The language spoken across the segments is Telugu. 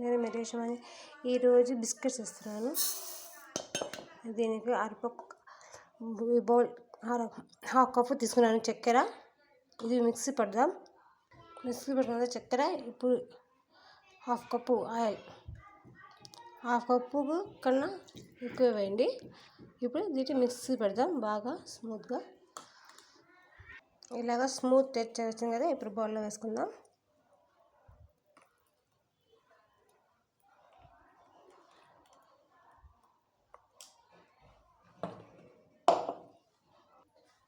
నేను అని ఈరోజు బిస్కెట్స్ ఇస్తున్నాను దీనికి అరపక్క బౌల్ హాఫ్ కప్పు తీసుకున్నాను చక్కెర. ఇది మిక్సీ పడదాం. మిక్సీ పడుతున్న చక్కెర ఇప్పుడు half cup oil. Half cup కన్నా ఎక్కువ వేయండి. ఇప్పుడు దీన్ని మిక్సీ పెడదాం బాగా స్మూత్గా. ఇలాగ స్మూత్ టెక్చర్ వచ్చింది కదా ఇప్పుడు బౌల్లో వేసుకుందాం.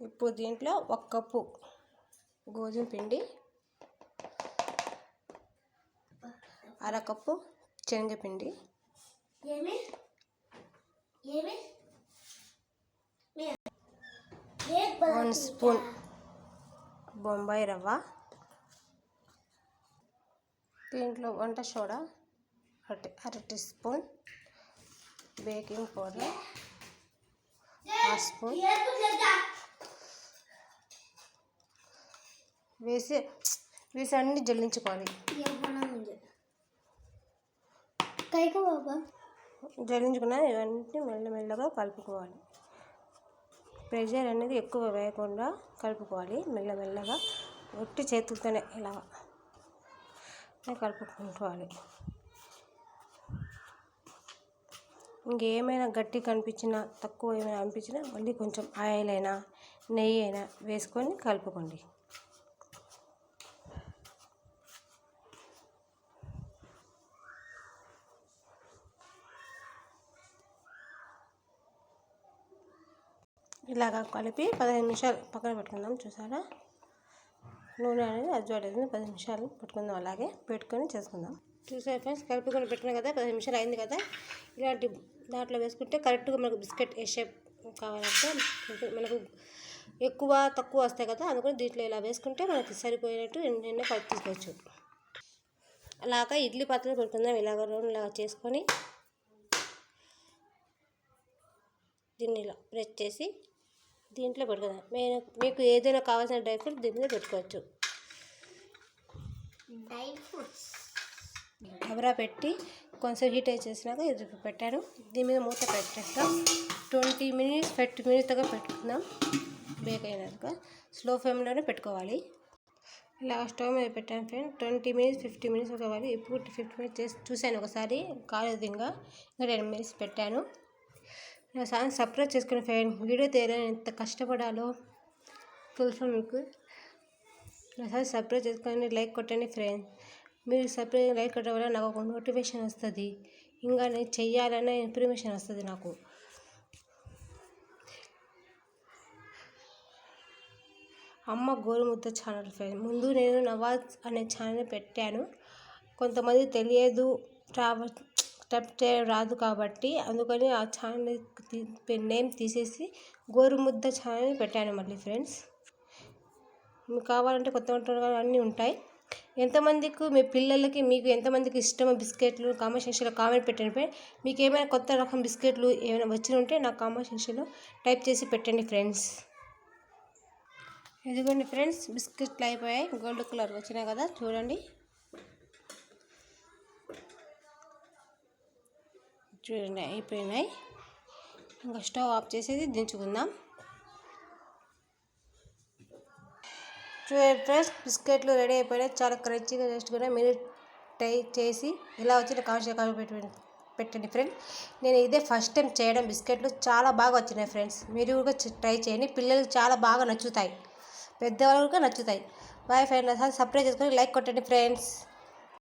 ఇప్పుడు దీంట్లో ఒక కప్పు గోధుమ పిండి అరకప్పు శనగపిండి వన్ స్పూన్ బొంబాయి రవ్వ దీంట్లో వంట సోడా అర అర teaspoon baking powder half spoon వేసి వేసి అన్ని జల్లించుకోవాలి. జల్లించుకున్న ఇవన్నీ మెల్లమెల్లగా కలుపుకోవాలి. ప్రెషర్ అనేది ఎక్కువ వేయకుండా కలుపుకోవాలి. మెల్లమెల్లగా ఒట్టి చేతులతోనే ఇలా కలుపుకోవాలి ఇంకేమైనా గట్టి కనిపించినా తక్కువ ఏమైనా అనిపించినా మళ్ళీ కొంచెం ఆయిల్ అయినా నెయ్యి అయినా వేసుకొని కలుపుకోండి. ఇలాగ కలిపి పదిహేను నిమిషాలు పక్కన పెట్టుకుందాం చూసారా? నూనె అనేది అజ్వాడేది పది నిమిషాలు పెట్టుకుందాం అలాగే పెట్టుకొని చేసుకుందాం. చూసారా ఫ్రెండ్స్ కలుపుకొని పెట్టినాం కదా పది నిమిషాలు అయింది కదా? ఇలాంటి దాంట్లో వేసుకుంటే కరెక్ట్గా మనకు బిస్కెట్ ఏ షేప్ కావాలంటే మనకు ఎక్కువ తక్కువ వస్తాయి కదా అందుకని దీంట్లో ఇలా వేసుకుంటే మనకి సరిపోయినట్టు ఎన్నెన్నో కలిపి తీసుకోవచ్చు. అలాగా ఇడ్లీ పాత్రలు పెట్టుకుందాం ఇలాగ రౌండ్ ఇలాగ చేసుకొని దీన్ని ఇలా ప్రెస్ చేసి దీంట్లో పెట్టుకుందాం నేను మీకు ఏదైనా కావాల్సిన డ్రై ఫ్రూట్ దీని మీద పెట్టుకోవచ్చు. Dry fruits. డబరా పెట్టి కొంచెం హీట్ చేసినాక ఇది పెట్టాను. దీని మీద మూత పెట్టేస్తాం. ట్వంటీ మినిట్స్ థర్టీ మినిట్స్ దాకా పెట్టుకుందాం. బేక్ అయినాక స్లో ఫ్లేమ్లోనే పెట్టుకోవాలి. ఇలా స్టవ్ మీద పెట్టాను friend. Twenty minutes fifty minutes కావాలి ఇప్పుడు ఫిఫ్టీ మినిట్స్ చేసి చూశాను ఒకసారి. కాలేదు ఇంకా. ఇంకా టెన్ మినిట్స్ పెట్టాను. నా ఛానల్ సబ్స్క్రైబ్ చేసుకుని ఫ్రెండ్ వీడియో తీయాలని ఎంత కష్టపడాలో తెలుసు మీకు? నా ఛానల్ సబ్స్క్రైబ్ చేసుకొని లైక్ కొట్టండి ఫ్రెండ్. మీరు సబ్స్క్రైబ్ లైక్ కొట్టడం వల్ల నాకు ఒక నోటిఫికేషన్ వస్తుంది. ఇంకా నేను చెయ్యాలనే ఇన్ఫర్మేషన్ వస్తుంది నాకు. అమ్మ గోరుముద్ద ఛానల్ ఫ్రెండ్. ముందు నేను నవాజ్ అనే ఛానల్ పెట్టాను. కొంతమంది తెలియదు రావ టైప్ రాదు కాబట్టి అందుకని ఆ ఛానల్ నేమ్ తీసేసి గోరుముద్ద ఛానల్ పెట్టాను మళ్ళీ ఫ్రెండ్స్. మీకు కావాలంటే కొత్త వంటలు అన్నీ ఉంటాయి. ఎంతమందికి మీ పిల్లలకి మీకు ఎంతమందికి ఇష్టమో బిస్కెట్లు కామెంట్ సెక్షన్లో కామెంట్ పెట్టండి మీకు ఏమైనా కొత్త రకం బిస్కెట్లు ఏమైనా వచ్చి ఉంటే నాకు కామెంట్ సెక్షన్లో టైప్ చేసి పెట్టండి ఫ్రెండ్స్. ఇదిగోండి ఫ్రెండ్స్ బిస్కెట్లు అయిపోయాయి. గోల్డ్ కలర్ వచ్చినాయి కదా చూడండి. చూడండి అయిపోయినాయి. ఇంకా స్టవ్ ఆఫ్ చేసేది దించుకుందాం. చూడండి ఫ్రెండ్స్ బిస్కెట్లు రెడీ అయిపోయినాయి. చాలా క్రంచీగా కూడా మీరు ట్రై చేసి ఎలా వచ్చిన కామెంట్ పెట్టండి పెట్టండి ఫ్రెండ్స్. నేను ఇదే ఫస్ట్ టైం చేయడం బిస్కెట్లు. చాలా బాగా వచ్చినాయి ఫ్రెండ్స్. మీరు కూడా ట్రై చేయండి. పిల్లలకు చాలా బాగా నచ్చుతాయి. పెద్దవాళ్ళు కూడా నచ్చుతాయి. బాయ్ ఫ్రెండ్ సబ్స్క్రైబ్ చేసుకొని లైక్ కొట్టండి ఫ్రెండ్స్.